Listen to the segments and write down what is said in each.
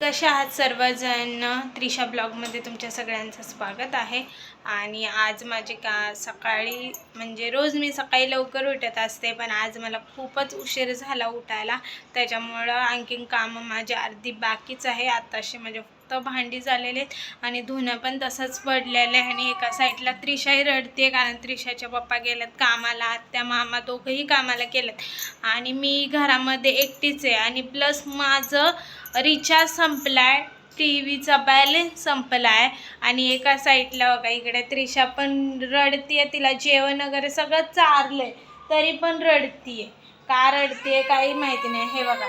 कशा आहात सर्वजण? त्रिशा ब्लॉगमध्ये तुमच्या सगळ्यांचं स्वागत आहे. आणि आज माझे का सकाळी म्हणजे रोज मी सकाळी लवकर उठत असते पण आज मला खूपच उशीर झाला उठायला. त्याच्यामुळं आणखीन कामं माझी अर्धी बाकीच आहे. आताशी माझे फक्त भांडी झालेले आहेत आणि धुणं पण तसंच पडलेलं आहे. आणि एका साईडला त्रिशाही रडते कारण त्रिशाच्या पप्पा गेल्यात कामाला आत्या मामा दोघंही कामाला गेलेत आणि मी घरामध्ये एकटीच आहे. आणि प्लस माझं रिचार्ज संपला आहे टी व्हीचा बॅलेन्स संपला आहे आणि एका साईडला बघा इकडे त्रिशा पण रडतीये तिला जेवण वगैरे सगळं चारलंय तरी पण रडतीये. का रडतीये काही माहिती नाही. हे बघा.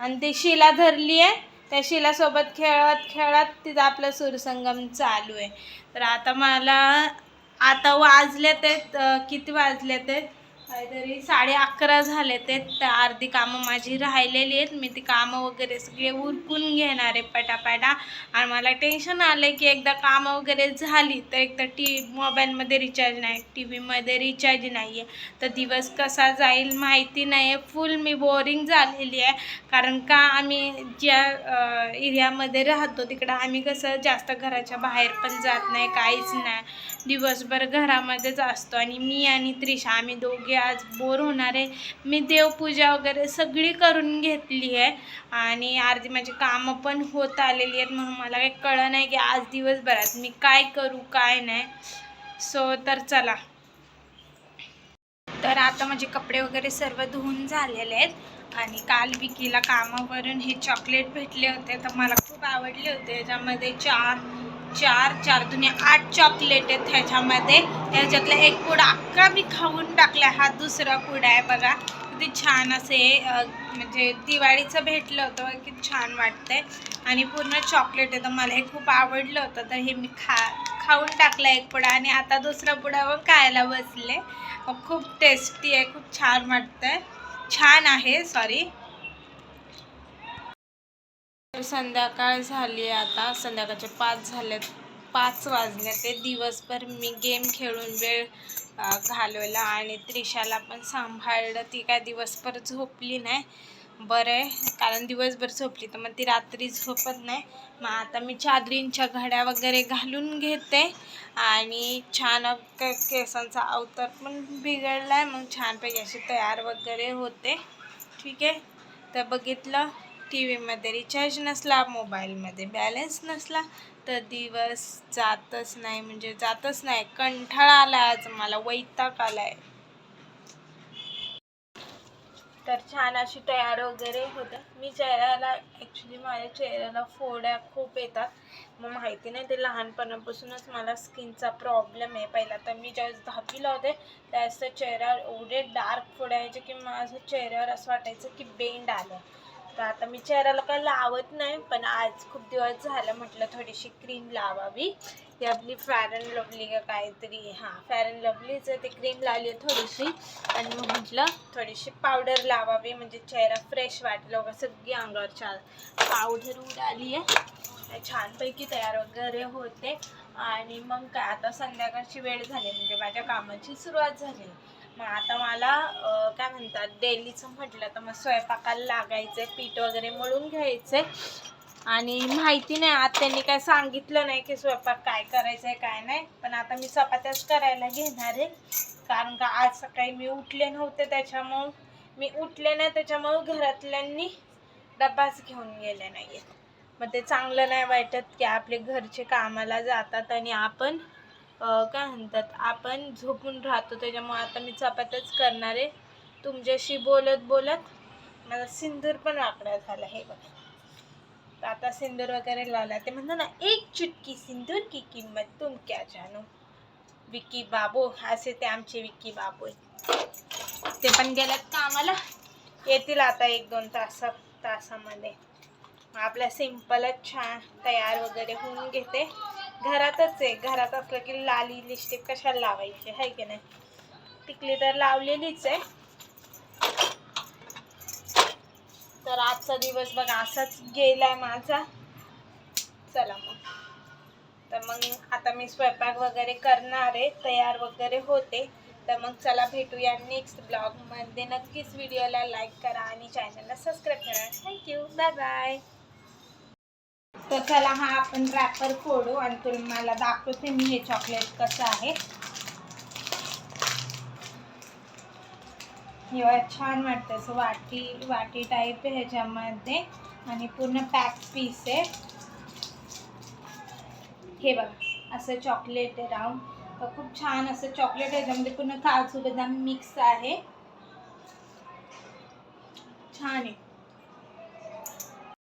आणि ती शिला धरली आहे त्या शिलासोबत खेळत खेळत तिचा आपला सूरसंगम चालू आहे. तर आता मला आता वाजले ते किती वाजले ते काहीतरी साडे अकरा झाले ते तर अर्धी कामं माझी राहिलेली आहेत. मी ती कामं वगैरे सगळे उरकून घेणार आहे पटापटा. आणि मला टेन्शन आलं की एकदा कामं वगैरे झाली तर एकदा टी मोबाईलमध्ये रिचार्ज नाही टी व्हीमध्ये रिचार्ज नाही आहे तर दिवस कसा जाईल माहिती नाही आहे फुल मी बोरिंग झालेली आहे. कारण का आम्ही ज्या एरियामध्ये राहतो तिकडं आम्ही कसं जास्त घराच्या बाहेर पण जात नाही काहीच नाही. दिवसभर घरामध्येच असतो. आणि मी आणि त्रिशा आम्ही दोघे आज बोर होणार आहे. मी देवपूजा वगैरे सगळी करून घेतली आहे. आणि अर्धी माझी कामं पण होत आलेली आहेत. म्हणून मला काही कळलं नाही की आज दिवसभरात मी काय करू काय नाही. सो तर चला. तर आता माझे कपडे वगैरे सर्व धुवून झालेले आहेत. आणि काल विकीला कामावरून हे चॉकलेट भेटले होते. तर मला खूप आवडले होते. याच्यामध्ये चार चार चार दुनिया आठ चॉकलेट आहेत ह्याच्यामध्ये. त्याच्यातला एक पुडा अख्खा मी खाऊन टाकला हा दुसरा पुडा आहे बघा. किती छान असे म्हणजे दिवाळीचं भेटलं होतं किती छान वाटतंय. आणि पूर्ण चॉकलेट आहे. तर मला हे खूप आवडलं होतं. तर हे मी खा खाऊन टाकलं एक पुडा. आणि आता दुसरा पुडा पण खायला बसले. खूप टेस्टी आहे खूप छान वाटतंय. छान आहे सॉरी तर संध्याकाळ झाली आहे आता. संध्याकाळचे पाच झाले पाच वाजले ते दिवसभर मी गेम खेळून वेळ घालवला आणि त्रिशाला पण सांभाळलं. ती काय दिवसभर झोपली नाही. बरं आहे कारण दिवसभर झोपली तर मग ती रात्री झोपत नाही. मग आता मी चादरींच्या घड्या वगैरे घालून घेते आणि छान केसांचा अवतार पण बिघडला आहे मग छानपैकी अशी तयार वगैरे होते. ठीक आहे. तर बघितलं. टी व्हीमध्ये रिचार्ज नसला मोबाईलमध्ये बॅलन्स नसला तर दिवस जातच नाही. म्हणजे जातच नाही. कंठाळा आला आज मला. वैताग आलाय. तर छान अशी तयार वगैरे होते मी चेहऱ्याला ॲक्च्युली माझ्या चेहऱ्याला फोड्या खूप येतात. मग माहिती नाही ते लहानपणापासूनच मला स्किनचा प्रॉब्लेम आहे. पहिला तर मी ज्यावेळेस दहावीला होते त्यावेळेस त्या चेहऱ्यावर एवढे डार्क फोड्या यायचे की माझ्या चेहऱ्यावर असं वाटायचं की बेंड आलं. तर आता मी चेहऱ्याला काही लावत नाही पण आज खूप दिवस झालं म्हटलं थोडीशी क्रीम लावावी. ही आपली फॅर अँड लवली का काहीतरी हां फॅर अँड लवलीच ते ती क्रीम लावली आहे थोडीशी. आणि मग म्हटलं थोडीशी पावडर लावावी म्हणजे चेहरा फ्रेश वाटलं. सगळी अंगावर छान पावडर उडाली आहे. छानपैकी तयार वगैरे होते. आणि मग काय आता संध्याकाळची वेळ झाली म्हणजे माझ्या कामाची सुरुवात झाली. मग आता मला काय म्हणतात डेलीचं म्हटलं तर मग स्वयंपाकाला लागायचं आहे पीठ वगैरे मळून घ्यायचं आणि माहिती नाही आज त्यांनी काय सांगितलं नाही की स्वयंपाक काय करायचं आहे काय नाही. पण आता मी चपात्याच करायला घेणार आहे. कारण का आज सकाळी मी उठले नव्हते त्याच्यामुळं मी उठले नाही त्याच्यामुळं घरातल्यांनी डब्बाच घेऊन गेले नाही मग ते चांगलं नाही वाटत की आपले घरचे कामाला जातात आणि आपण काय म्हणतात आपण झोपून राहतो त्याच्यामुळे आता मी चपात्याच करणार आहे. तुमच्याशी बोलत बोलत माझा सिंदूर पण वाकडा झाला हे बघा. तर आता सिंदूर वगैरे लावला ते म्हणतो ना एक चुटकी सिंदूर की किंमत तुम क्या जाणू विक्की बाबू असे ते आमचे विक्की बाबू आहेत. ते पण गेल्यात आम्हाला येतील आता एक दोन तास तासामध्ये. मग आपल्या सिम्पलच छान तयार वगैरे होऊन घेते. घरातच आहे. घरात असलं की लाली लिपस्टिक कशाला लावायची? आहे की नाही? टिकली तर लावलेलीच आहे. तर आजचा दिवस बघा असाच गेलाय माझा. चला मग. तर मग आता मी स्वयंपाक वगैरे करणार आहे तयार वगैरे होते. तर मग चला भेटूया नेक्स्ट ब्लॉगमध्ये नक्कीच व्हिडिओला लाईक करा आणि चॅनलला सबस्क्राईब करा. थँक्यू बाय बाय तर चला हा आपण रॅपर फोडू आणि तुम्हाला दाखवते मी हे चॉकलेट कसं आहे. हे छान वाटतं असं वाटी वाटी टाईप आहे ह्याच्यामध्ये. आणि पूर्ण पॅक पीस आहे. हे बघा असं चॉकलेट आहे राऊंड तर खूप छान असं चॉकलेट आहे. त्यामध्ये पूर्ण काजू बदाम मिक्स आहे. छान आहे.